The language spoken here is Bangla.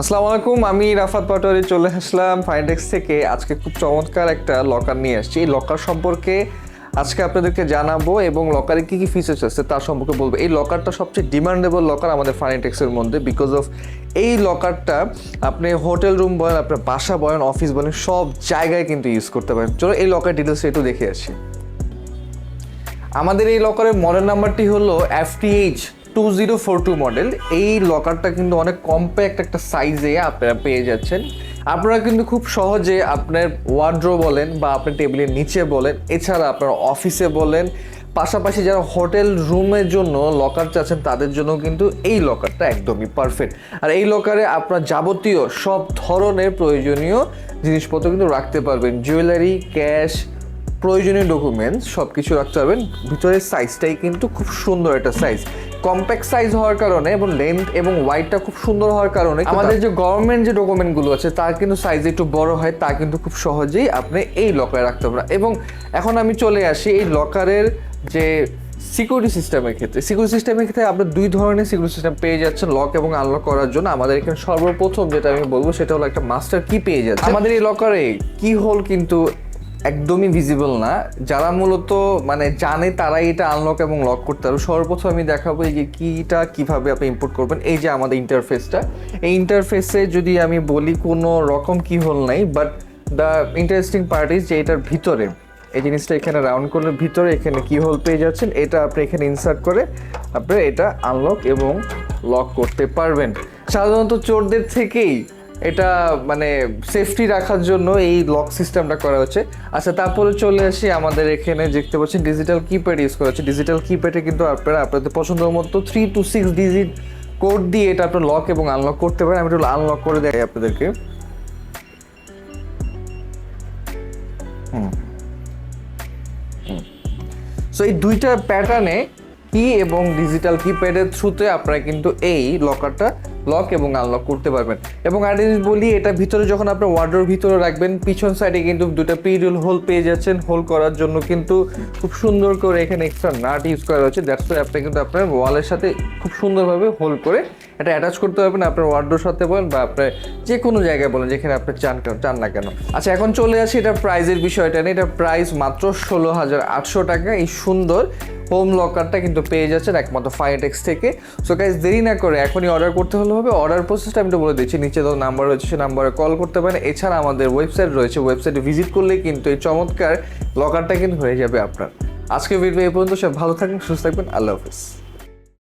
আসসালামু আলাইকুম, আমি রাফাত পাটোয়ারি চলে আসলাম ফাইন্ডেক্স থেকে। আজকে খুব চমৎকার একটা লকার নিয়ে আসছি। এই লকার সম্পর্কে আজকে আপনাদেরকে জানাব এবং লকারে কি কি ফিচার্স আছে তার সম্পর্কে বলব। এই লকারটা সবচেয়ে ডিমান্ডেবল লকার আমাদের ফাইন্ডেক্সের মধ্যে বিকজ অফ এই লকারটা আপনি হোটেল রুম বলেন, আপনার বাসা বলেন অফিস বলেন, সব জায়গায় কিন্তু ইউজ করতে পারেন। চলো এই লকার ডিটেলস একটু দেখে আসি। আমাদের এই লকারের মডেল নাম্বারটি হলো FTH two zero four two model এই লকারটা কিন্তু অনেক কম্প্যাক্ট একটা সাইজে আপনারা পেয়ে যাচ্ছেন। আপনারা কিন্তু খুব সহজে আপনার ওয়ার্ড্রো বলেন বা আপনার টেবিলের নিচে বলেন, এছাড়া আপনার অফিসে বলেন, পাশাপাশি যারা হোটেল রুমের জন্য লকার চাচ্ছেন, তাদের জন্য কিন্তু এই লকারটা একদমই পারফেক্ট আর এই লকারে আপনার যাবতীয় সব ধরনের প্রয়োজনীয় জিনিসপত্র কিন্তু রাখতে পারবেন। জুয়েলারি ক্যাশ প্রয়োজনীয় ডকুমেন্টস সব কিছু রাখতে পারবেন। ভিতরের সাইজটাই কিন্তু খুব সুন্দর একটা সাইজ কম্প্যাক্ট সাইজ হওয়ার কারণে এবং লেন্থ এবং ওয়াইটটা খুব সুন্দর হওয়ার কারণে আমাদের যে গভর্নমেন্ট যে ডকুমেন্টগুলো আছে তার কিন্তু সাইজ একটু বড় হয় তা কিন্তু খুব সহজেই আপনি এই লকারে রাখতে পারেন এবং এখন আমি চলে আসি এই লকারের যে সিকিউরিটি সিস্টেমের ক্ষেত্রে। সিকিউরিটি সিস্টেমের ক্ষেত্রে আপনি দুই ধরনের সিকিউরিটি সিস্টেম পেয়ে যাচ্ছেন লক এবং আনলক করার জন্য। আমাদের এখানে সর্বপ্রথম যেটা আমি বলব সেটা হলো একটা মাস্টার কি পেয়ে যাচ্ছে আমাদের এই লকারে কি হোল কিন্তু একদমই ভিজিবল না। যারা মূলত মানে জানে তারাই এটা আনলক এবং লক করতে পারবে। সর্বপ্রথম আমি দেখাবো যে কীটা কীভাবে আপনি ইম্পোর্ট করবেন। এই যে আমাদের ইন্টারফেসটা এই ইন্টারফেসে যদি আমি বলি কোনো রকম কি হোল নাই but the interesting part is যে এটার ভিতরে, এই জিনিসটা এখানে রাউন্ড করলে ভিতরে এখানে কি হোল পেয়ে যাচ্ছেন, এটা আপনি এখানে ইনসার্ট করে আপনি এটা আনলক এবং লক করতে পারবেন। সাধারণত চোরদের থেকেই এটা মানে সেফটি রাখার জন্য এই লক সিস্টেমটা করা হচ্ছে। আচ্ছা তারপরে চলে আসি আমাদের এখানে দেখতে পাচ্ছেন ডিজিটাল কিপ্যাড ইউজ করা হচ্ছে। ডিজিটাল কিপ্যাডে কিন্তু আপনারা আপনাদের পছন্দ মতো three two six digit code দিয়ে এটা আপনার লক এবং আনলক করতে পারেন। আমি একটু আনলক করে দেখাই আপনাদেরকে। সো এই দুইটা প্যাটার্নে কি এবং ডিজিটাল কিপ্যাডের থ্রুতে আপনারা কিন্তু এই লকারটা লক এবং আনলক করতে পারবেন। এবং আর জিনিস বলি, এটা ভিতরে যখন আপনার ওয়ার্ডের ভিতরে রাখবেন, পিছন সাইডে কিন্তু দুটো পিরিয়ল হোল পেয়ে যাচ্ছেন। হোল করার জন্য কিন্তু খুব সুন্দর করে এখানে এক্সট্রা নাট ইউজ করা হচ্ছে দ্যাটস ওয়াই আপনি কিন্তু আপনার ওয়ালের সাথে খুব সুন্দরভাবে হোল করে এটা অ্যাটাচ করতে পারবেন। আপনার ওয়ার্ডোর সাথে বলেন বা আপনার যে কোনো জায়গায় বলেন, যেখানে আপনি চান চান না কেন। আচ্ছা এখন চলে আসি এটা প্রাইজের বিষয়টা নিয়ে। এটা প্রাইস মাত্র ষোলো হাজার আটশো টাকা। এই সুন্দর হোম লকারটা কিন্তু পেয়ে যাচ্ছেন একমাত্র ফাইটেক্স থেকে। সো গাইজ দেরি না করে এখনই অর্ডার করতে হলে হবে। অর্ডার প্রসেসটা আমি একটু বলে দিচ্ছি, নিচে তো নাম্বার রয়েছে সে নাম্বারে কল করতে পারেন। এছাড়া আমাদের ওয়েবসাইট রয়েছে ওয়েবসাইটে ভিজিট করলে কিন্তু এই চমৎকার লকারটা কিন্তু হয়ে যাবে আপনার। আজকে ভিডিও এই পর্যন্ত সব ভালো থাকবেন, সুস্থ থাকবেন, আল্লাহ হাফিজ।